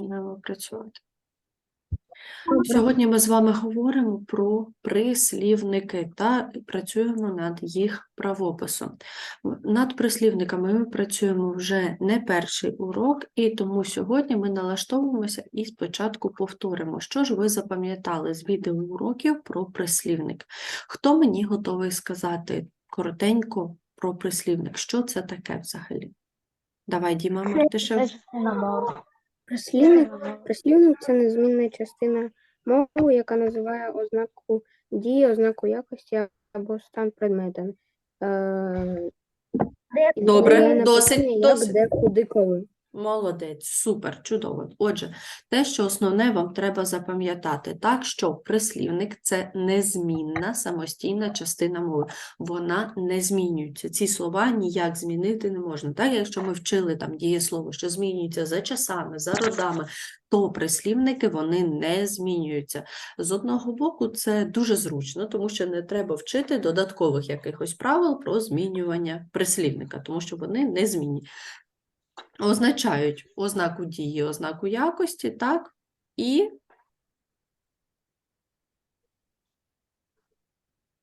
Починаємо працювати. Сьогодні ми з вами говоримо про прислівники та працюємо над їх правописом. Над прислівниками ми працюємо вже не перший урок, і тому сьогодні ми налаштовуємося і спочатку повторимо, що ж ви запам'ятали з відеоуроків про прислівник. Хто мені готовий сказати коротенько про прислівник? Що це таке взагалі? Давай, Діма Мартишев. Прислівник, прислівник це незмінна частина мови, яка називає ознаку дії, ознаку якості або стан предмета. Е, Добре, досить, як, досить. де, куди, коли. Молодець, супер, чудово. Отже, те, що основне вам треба запам'ятати, так що прислівник це незмінна самостійна частина мови. Вона не змінюється. Ці слова ніяк змінити не можна. Так, якщо ми вчили там дієслово, що змінюється за часами, за родами, то прислівники вони не змінюються. З одного боку, це дуже зручно, тому що не треба вчити додаткових якихось правил про змінювання прислівника, тому що вони не змінні означають ознаку дії, ознаку якості, так, і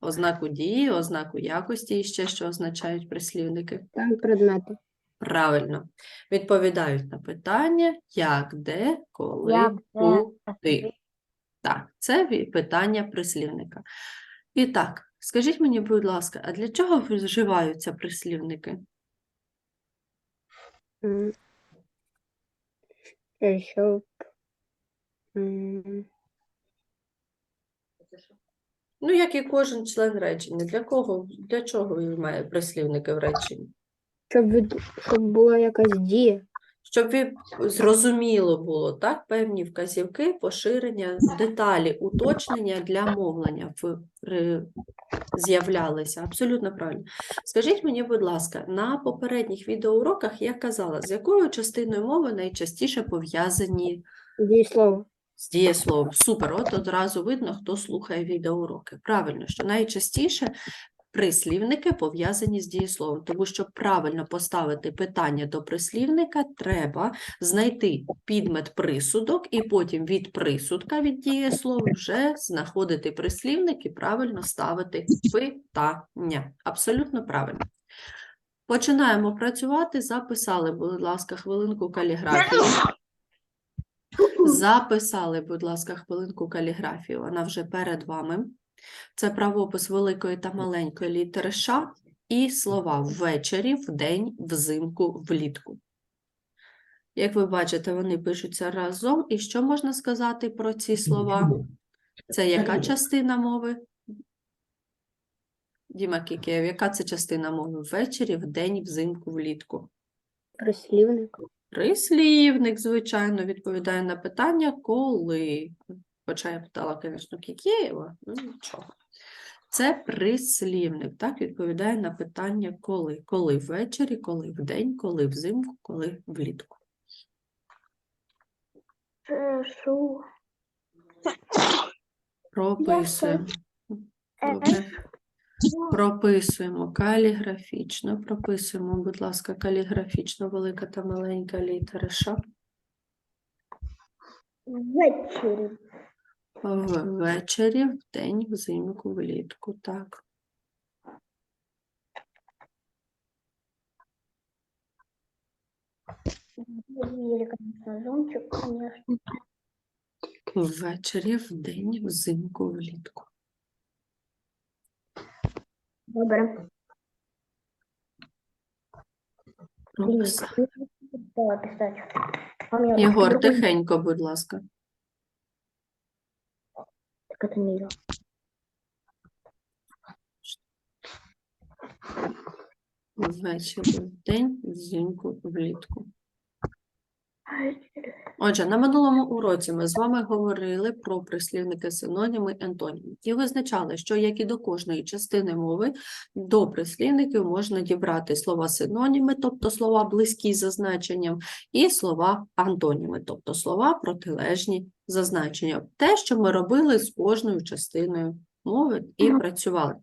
ознаку дії, ознаку якості, і ще що означають прислівники. Стан предмету. Правильно. Відповідають на питання, як, де, коли, Як, куди. Так, це питання прислівника. І так, скажіть мені, будь ласка, а для чого вживаються прислівники? Щоб Ну, як і кожен член речення. Для кого, для чого він має прислівники в реченні? щоб, щоб була якась дія. Щоб ви зрозуміло було, так, певні вказівки, поширення, деталі, уточнення для мовлення в, з'являлися. Абсолютно правильно. Скажіть мені, будь ласка, на попередніх відеоуроках я казала, з якою частиною мови найчастіше пов'язані Дієслово. з дієсловом. Супер, от одразу видно, хто слухає відеоуроки. Правильно, що найчастіше прислівники пов'язані з дієсловом, тому щоб правильно поставити питання до прислівника, треба знайти підмет присудок і потім від присудка від дієслова вже знаходити прислівник і правильно ставити питання. Абсолютно правильно. Починаємо працювати. Записали, будь ласка, хвилинку каліграфії. Записали, будь ласка, хвилинку каліграфію. Вона вже перед вами. Це правопис великої та маленької літери Ш і слова ввечері, вдень, взимку, влітку. Як ви бачите, вони пишуться разом. І що можна сказати про ці слова? Це яка частина мови? Діма Кікеєв, яка це частина мови? Ввечері, вдень, взимку, влітку. Прислівник. Прислівник, звичайно, відповідає на питання коли. Хоча я питала, звісно, Кікєєва, ну нічого. Це прислівник, так, відповідає на питання коли. Коли ввечері, коли вдень, коли взимку, коли влітку. Шу. Прописуємо. Добре. Прописуємо каліграфічно. Прописуємо, будь ласка, каліграфічно велика та маленька літера Ш. Ввечері. Ввечері, вдень, взимку, влітку. Так. Ввечері, вдень, взимку, влітку. Добре. Мне Єгор, тихенько, будь ласка. Так это не я. Ввечері, вдень, взимку, влітку. Отже, на минулому уроці ми з вами говорили про прислівники синоніми ентоніми і визначали, що як і до кожної частини мови, до прислівників можна дібрати слова синоніми, тобто слова близькі за значенням, і слова антоніми, тобто слова протилежні за значенням. Те, що ми робили з кожною частиною мови і працювали.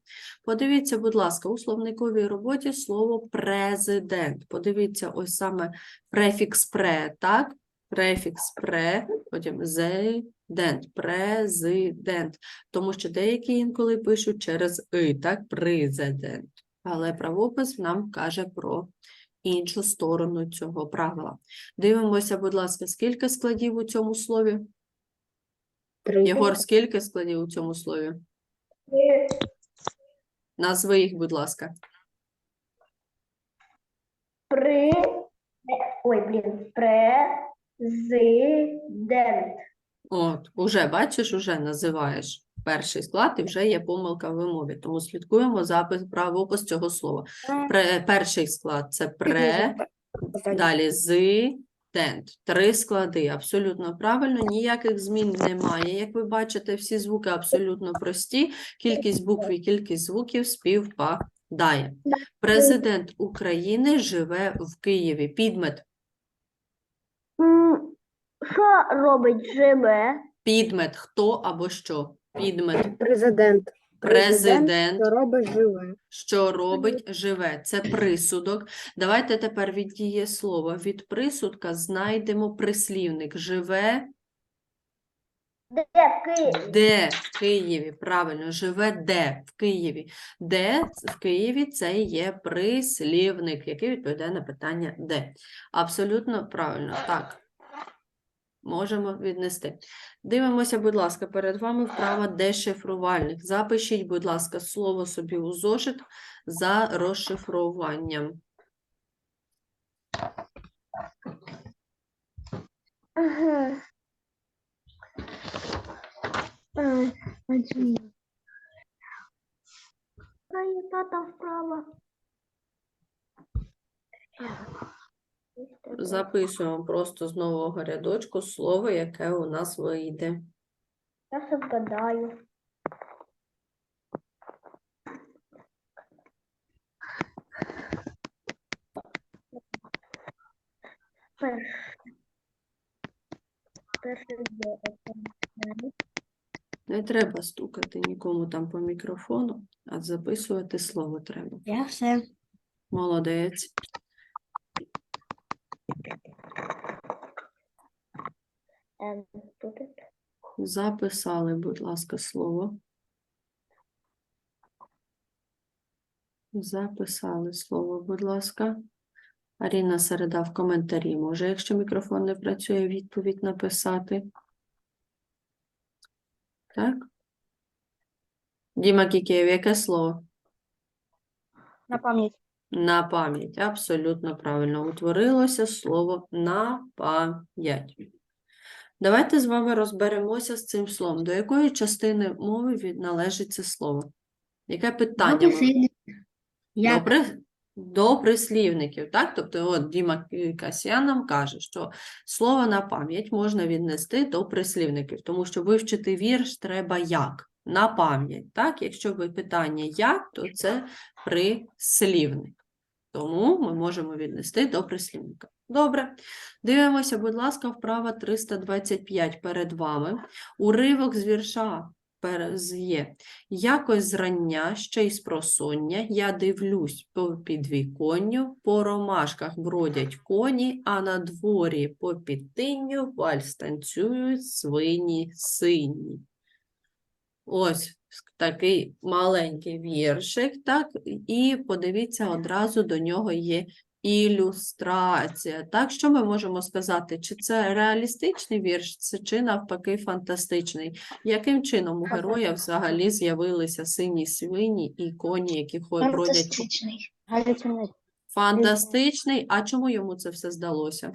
Подивіться, будь ласка, у словниковій роботі слово президент. Подивіться, ось саме префікс пре, так? префікс пре, потім зедент, президент. Тому що деякі інколи пишуть через и, так, президент. Але правопис нам каже про іншу сторону цього правила. Дивимося, будь ласка, скільки складів у цьому слові? Три. Єгор, скільки складів у цьому слові? Назви їх, будь ласка. При... Ой, блин. Президент. От, уже бачиш, уже називаєш перший склад, і вже є помилка в вимові. Тому слідкуємо запис правопис цього слова. Пре, перший склад це пре, далі з, тент. Три склади. Абсолютно правильно, ніяких змін немає. Як ви бачите, всі звуки абсолютно прості. Кількість букв і кількість звуків співпадає. Президент України живе в Києві. Підмет. Що робить ЖБ? Підмет. Хто або що? Підмет. Президент. Президент. що робить живе. Що робить живе? Це присудок. Давайте тепер від дієслова. Від присудка знайдемо прислівник. Живе Де Київ? де в Києві. Правильно, живе де в Києві. Де в Києві це є прислівник, який відповідає на питання де. Абсолютно правильно. Так. Можемо віднести. Дивимося, будь ласка, перед вами вправа дешифрувальник. Запишіть, будь ласка, слово собі у зошит за розшифруванням. Ага. А яка там вправа? Записуємо просто з нового рядочку слово, яке у нас вийде. Я вгадаю. Перше. Перше? Не треба стукати нікому там по мікрофону, а записувати слово треба. Я все. Молодець. Записали, будь ласка, слово. Записали слово, будь ласка. Аріна Середа в коментарі може, якщо мікрофон не працює, відповідь написати. Так? Діма Кікєєв, яке слово? На пам'ять. На пам'ять. Абсолютно правильно. Утворилося слово на пам'ять. Давайте з вами розберемося з цим словом. До якої частини мови належить це слово? Яке питання? ми- До. До прислівників, так? Тобто, от Діма К- Касьян нам каже, що слово на пам'ять можна віднести до прислівників, тому що вивчити вірш треба як? На пам'ять, так? Якщо ви питання як, то це прислівник. Тому ми можемо віднести до прислівника. Добре. Дивимося, будь ласка, вправа 325 перед вами. Уривок з вірша є. Якось зрання, ще й з просоння, я дивлюсь по підвіконню, по ромашках бродять коні, а на дворі по підтинню вальс танцюють свині сині. Ось такий маленький віршик, так, і подивіться, одразу до нього є ілюстрація. Так, що ми можемо сказати? Чи це реалістичний вірш, чи навпаки фантастичний? Яким чином у героя взагалі з'явилися сині свині і коні, які бродять? Фантастичний. А чому йому це все здалося?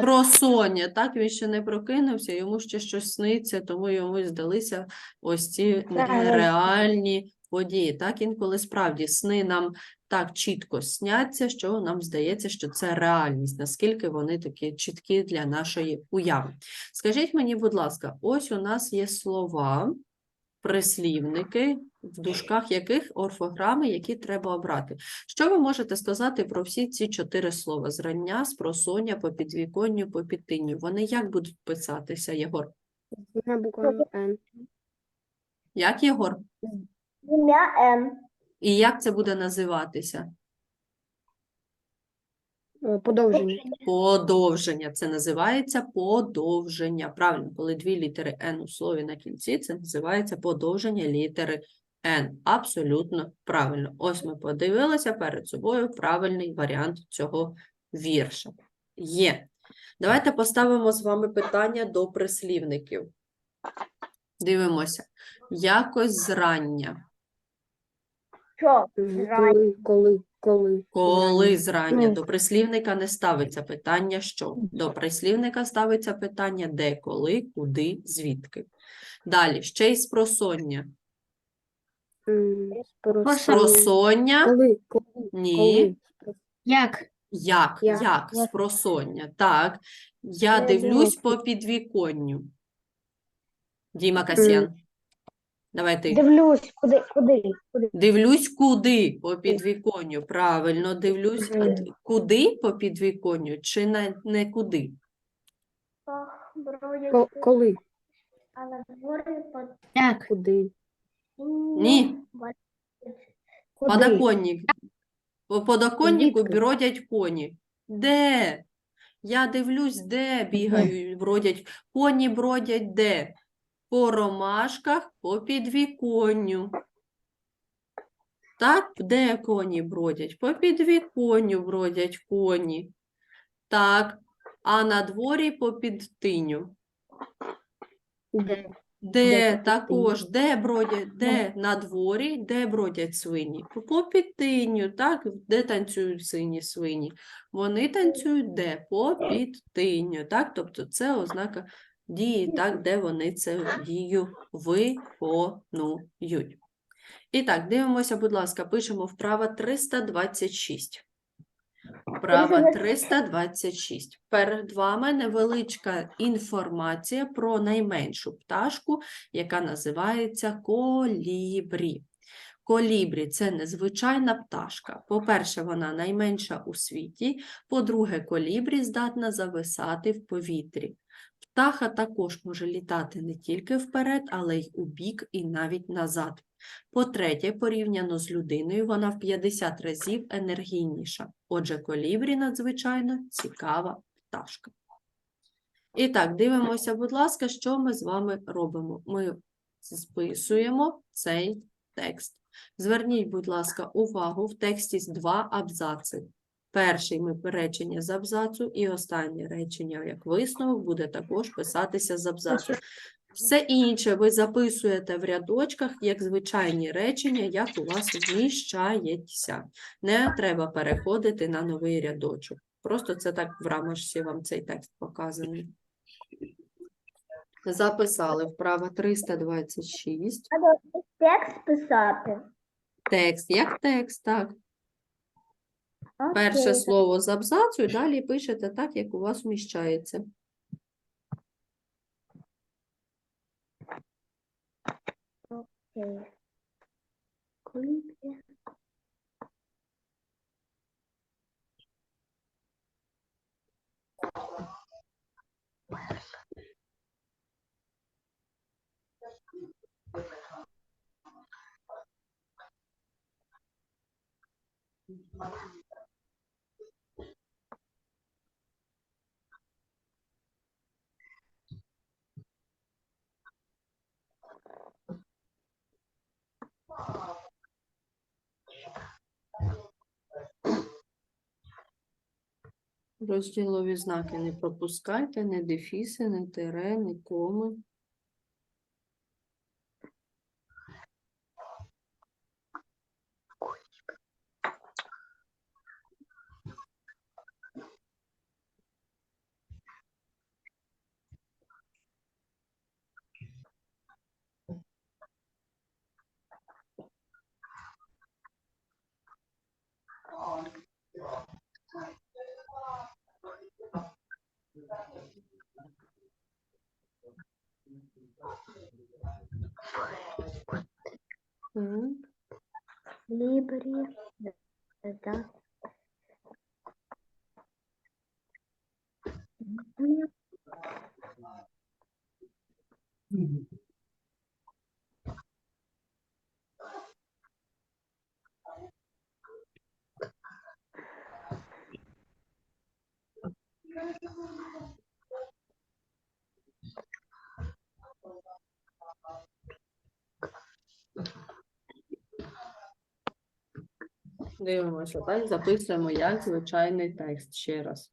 Про Соня, так він ще не прокинувся, йому ще щось сниться, тому йому здалися ось ці реальні події. Так, інколи справді сни нам так чітко сняться, що нам здається, що це реальність, наскільки вони такі чіткі для нашої уяви. Скажіть мені, будь ласка, ось у нас є слова, прислівники, в дужках яких орфограми, які треба обрати. Що ви можете сказати про всі ці чотири слова? Зрання, спросоння, по підвіконню, по підтинню. Вони як будуть писатися, Єгор? На букву Н. Як Єгор? Ім'я Н. І як це буде називатися? Е, Подовження. Подовження. Це називається подовження. Правильно, коли дві літери N у слові на кінці, це називається подовження літери N. Абсолютно правильно. Ось ми подивилися перед собою правильний варіант цього вірша. Є. Давайте поставимо з вами питання до прислівників. Дивимося. Якось зрання. Що? Зрання. Коли, коли, коли. Коли Зрання. Ну. до прислівника не ставиться питання що? До прислівника ставиться питання де, коли, куди, звідки. Далі, ще й спросоння. Спросоння. Спросоння, Коли, коли, ні. Як? Як? Як? Як? Як? Спросоння. Так. Я Я дивлюсь по підвіконню. Діма Касьян. Давай ти. Дивлюсь, куди, куди, куди. Дивлюсь куди по підвіконню. Правильно, дивлюсь а Мгм. д- куди по підвіконню чи не, не куди? Ах, бродять, Ко- Коли, а на дворі под... Як? куди. Ні. Куди? Подоконник. По подоконнику Звідки? бродять коні. Де? Я дивлюсь, де бігають, бродять. Коні бродять де? По ромашках, по підвіконню. Так, де коні бродять? По підвіконню бродять коні. Так, а на дворі по підтиню. Де? Де також, де бродять, де на дворі, де бродять свині? По- По підтиню, так? Де танцюють сині свині? Вони танцюють де? По підтиню, так? Тобто це ознака дії, так, де вони це дію виконують. І так, дивимося, будь ласка, пишемо вправа 326. Вправа 326. Перед вами невеличка інформація про найменшу пташку, яка називається колібрі. Колібрі це незвичайна пташка. По-перше, вона найменша у світі. По-друге, колібрі здатна зависати в повітрі. Птаха також може літати не тільки вперед, але й у бік і навіть назад. По-третє, порівняно з людиною, вона в 50 разів енергійніша. Отже, колібрі надзвичайно цікава пташка. І так, дивимося, будь ласка, що ми з вами робимо. Ми списуємо цей текст. Зверніть, будь ласка, увагу, в тексті з два абзаци. Перший ми речення з абзацу, і останнє речення, як висновок, буде також писатися з абзацу. Все інше ви записуєте в рядочках як звичайні речення, як у вас вміщається. Не треба переходити на новий рядочок. Просто це так в рамочці вам цей текст показаний. Записали вправа 326. Треба текст писати. Текст, як текст, так. Перше слово з абзацу, і далі пишете так, як у вас вміщається. Розділові знаки не пропускайте, не дефіси, не тире, не коми. Так. Колібрі. Да. Дивимося, так, записуємо як звичайний текст ще раз.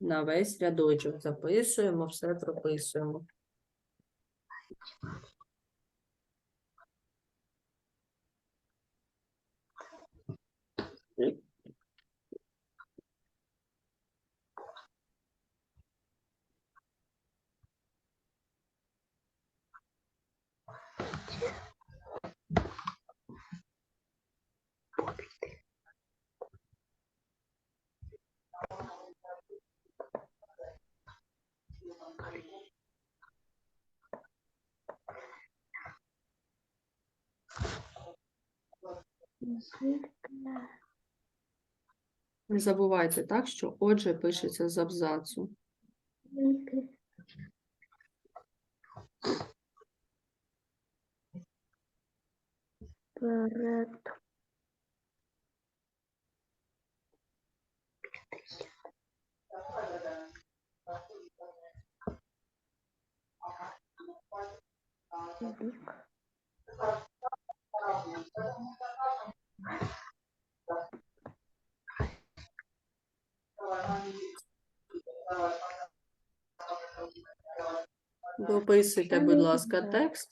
На весь рядочок записуємо, все прописуємо. Не забувайте, так, що отже пишеться з абзацу. Перед бік. Дописуйте, будь ласка, текст.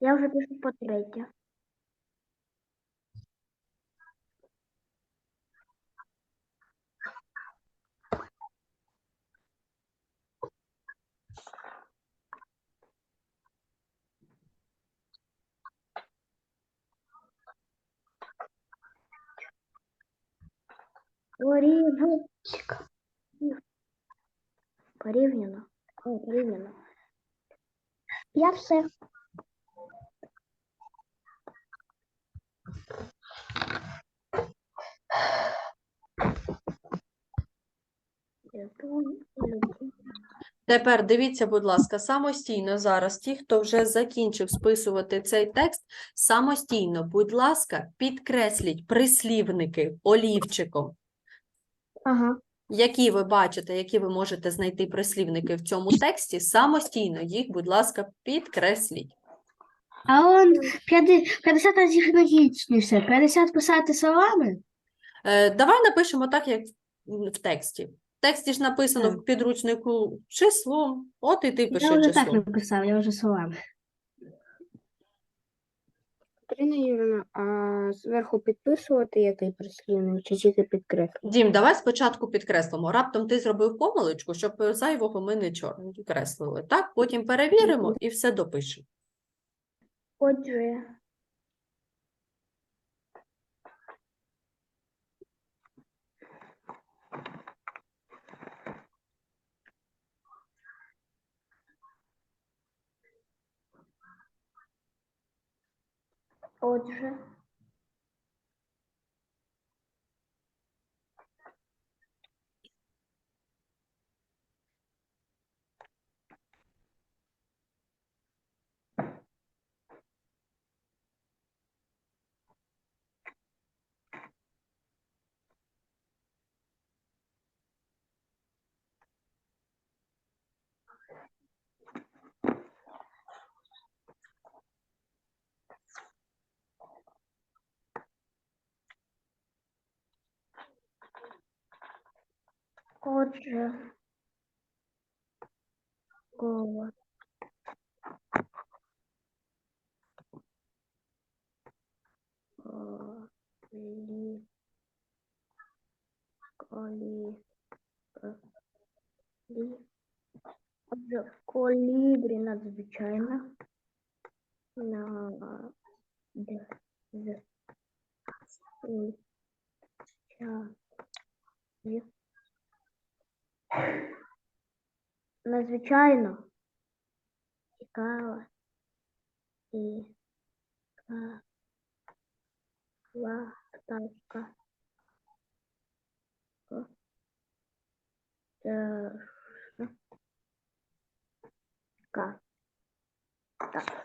Я вже пишу по третє. Порів... Порівняно. Порівняно. Я все. Тепер дивіться, будь ласка, самостійно зараз, ті, хто вже закінчив списувати цей текст, самостійно, будь ласка, підкресліть прислівники олівчиком, Ага. які ви бачите, які ви можете знайти прислівники в цьому тексті, самостійно їх, будь ласка, підкресліть. А он 50 разів логічніше. 50 писати словами. Е, давай напишемо так, як в- в тексті. В тексті ж написано в підручнику числом, от і ти Я пиши вже так числом. написав, я вже словами. Катерина Юрівна, а зверху підписувати який прислівник чи тільки підкреслити? Дім, давай спочатку підкреслимо. Раптом ти зробив помилочку, щоб зайвого ми не чорно креслили. Так, потім перевіримо і все допишемо. Отже, отже, отже, голос. Колі, колі, колі. Отже, колібрі надзвичайно. На д, з, і, ча, і. Надзвичайно цікава і ка- ла пташка. О, те- ш- ка. Так.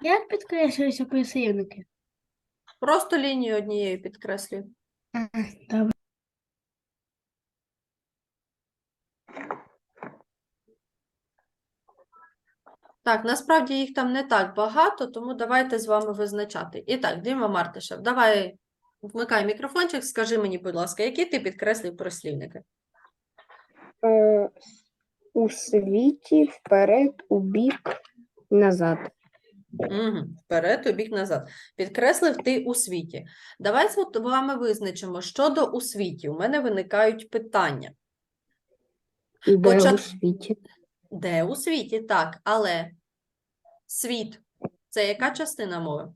Як підкреслюються прислівники? Просто лінію однією підкреслюю. Добре. Так, насправді їх там не так багато, тому давайте з вами визначати. І так, Діма Мартишев, давай вмикай мікрофончик, скажи мені, будь ласка, які ти підкреслив прислівники? Е, у світі, вперед, у бік, назад. Угу. Вперед, у бік, назад. Підкреслив ти у світі. Давай з вами визначимо, щодо у світі. У мене виникають питання. Де Почат- у світі? Де у світі? Так, але світ це яка частина мови?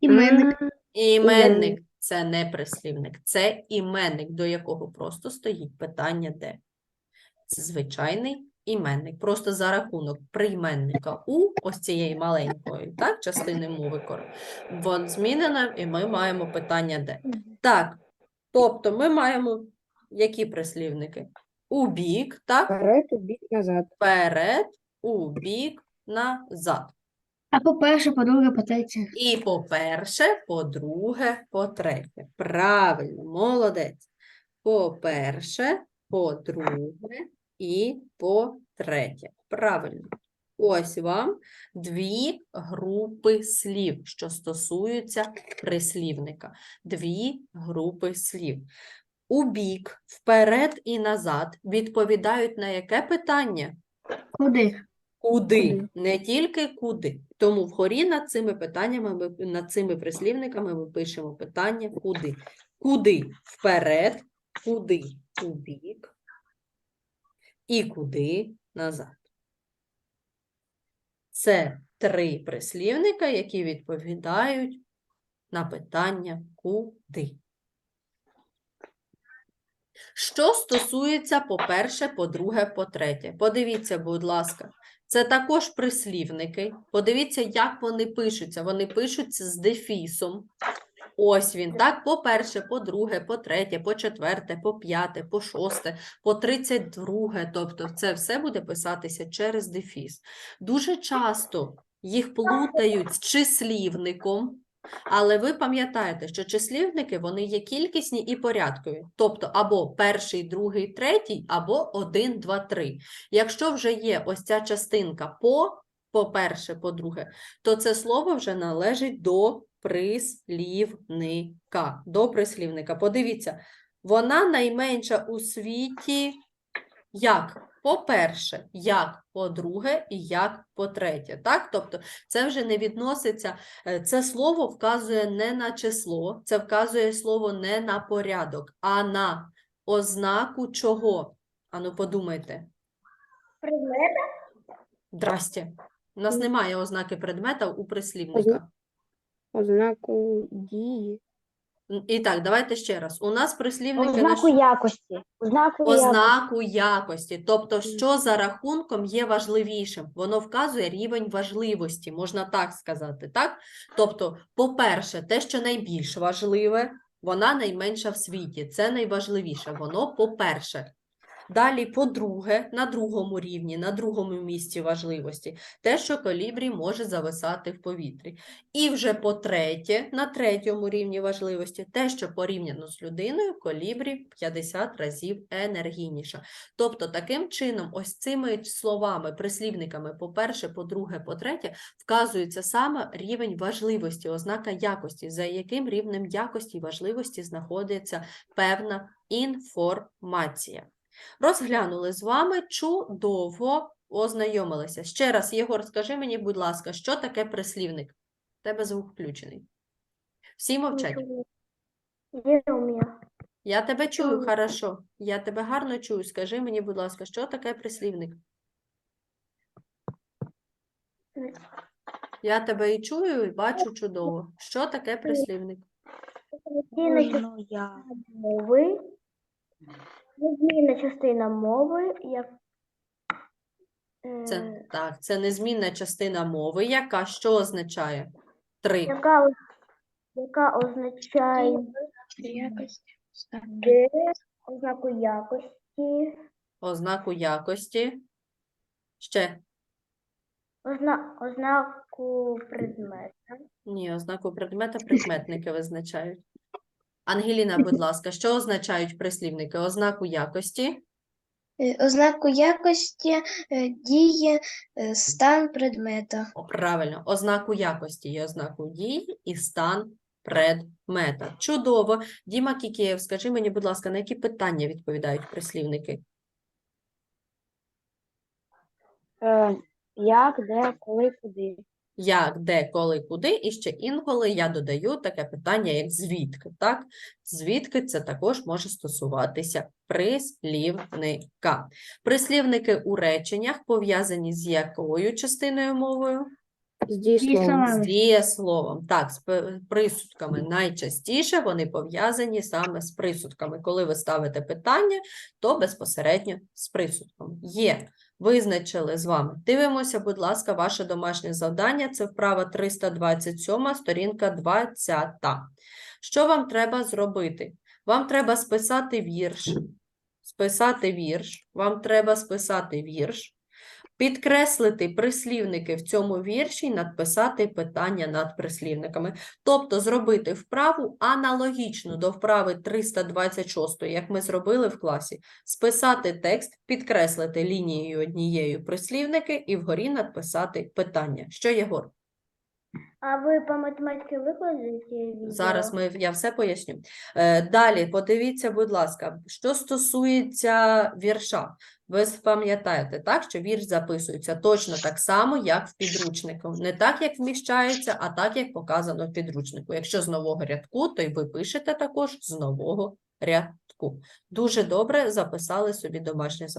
Іменник. Іменник це не прислівник, це іменник, до якого просто стоїть питання де. Це звичайний іменник. Просто за рахунок прийменника у ось цієї маленької так, частини мови кор- вон змінена, і ми маємо питання де. Так, тобто ми маємо які прислівники? У бік, так, Вперед, у бік, назад. вперед, у бік, назад. А по-перше, по-друге, по-третє. І по-перше, по-друге, по-третє. Правильно, молодець. По-перше, по-друге і по-третє. Правильно. Ось вам дві групи слів, що стосуються прислівника. Дві групи слів. У бік, вперед і назад відповідають на яке питання? Куди? Куди? Куди? Не тільки куди. Тому вгорі над цими питаннями, ми, над цими прислівниками ми пишемо питання куди. Куди вперед, куди у бік і куди назад. Це три прислівника, які відповідають на питання куди. Що стосується по-перше, по-друге, по-третє. Подивіться, будь ласка, це також прислівники. Подивіться, як вони пишуться. Вони пишуться з дефісом. Ось він, так, по-перше, по-друге, по-третє, по-четверте, по-п'яте, по-шосте, по тридцять друге. Тобто це все буде писатися через дефіс. Дуже часто їх плутають з числівником, але ви пам'ятаєте, що числівники вони є кількісні і порядкові, тобто або перший, другий, третій, або один, два, три. Якщо вже є ось ця частинка по, по-перше, по-друге, то це слово вже належить до прислівника. До прислівника. Подивіться, вона найменша у світі як? По-перше, як по-друге і як по-третє. Так? Тобто це вже не відноситься Е, Це слово вказує не на число, це вказує слово не на порядок, а на ознаку чого. Ану, подумайте. Предмета? Здрасте. У нас немає ознаки предмета у прислівника. Ознаку дії. І так, давайте ще раз. У нас прислівники Ознаку на якості. Ознаку якості. ознаку якості. Тобто, що за рахунком є важливішим? Воно вказує рівень важливості, можна так сказати. Так? Тобто, по-перше, те, що найбільш важливе, вона найменша в світі. Це найважливіше. Воно по-перше. Далі, по-друге, на другому рівні, на другому місці важливості, те, що колібрі може зависати в повітрі. І вже по-третє, на третьому рівні важливості, те, що порівняно з людиною, колібрі 50 разів енергійніша. Тобто, таким чином, ось цими словами, прислівниками, по-перше, по-друге, по-третє, вказується саме рівень важливості, ознака якості, за яким рівнем якості і важливості знаходиться певна інформація. Розглянули з вами, чудово ознайомилися. Ще раз, Єгор, скажи мені, будь ласка, що таке прислівник? У тебе звук включений. Всі мовчать. Є у мене. Я тебе чую, хорошо. Я тебе гарно чую. Скажи мені, будь ласка, що таке прислівник? Я тебе і чую, і бачу чудово. Що таке прислівник? Мови. Незмінна частина мови, як Це е, так, це незмінна частина мови, яка що означає? Три. яка, яка означає де, ознаку якості, Ознаку якості. Ще озна, ознаку ознаку предмета. Ні, ознаку предмета прикметники визначають. Ангеліна, будь ласка, що означають прислівники? Ознаку якості, Е, Ознаку якості е, діє е, стан предмета. О, правильно, ознаку якості є ознаку дії і стан предмета. Чудово. Діма Кікієв, скажи мені, будь ласка, на які питання відповідають прислівники? Як, де, коли, куди. Як, де, коли, куди, і ще інколи я додаю таке питання, як звідки. Так? Звідки це також може стосуватися прислівника. Прислівники у реченнях пов'язані з якою частиною мовою? З дійсловом. З дієсловом. Так, з присудками. Найчастіше вони пов'язані саме з присудками. Коли ви ставите питання, то безпосередньо з присудком. Є. Визначили з вами. Дивимося, будь ласка, ваше домашнє завдання. Це вправа 327, сторінка 20. Що вам треба зробити? Вам треба списати вірш. Списати вірш. Вам треба списати вірш. Підкреслити прислівники в цьому вірші і надписати питання над прислівниками. Тобто зробити вправу аналогічну до вправи 326, як ми зробили в класі. Списати текст, підкреслити лінією однією прислівники і вгорі надписати питання. Що, Єгор? А ви по математиці викладаєте відео? Зараз ми, я все поясню. Е, далі, подивіться, будь ласка, що стосується вірша. Ви пам'ятаєте, так, що вірш записується точно так само, як в підручнику. Не так, як вміщається, а так, як показано в підручнику. Якщо з нового рядку, то й ви пишете також з нового рядку. Дуже добре записали собі домашнє завдання.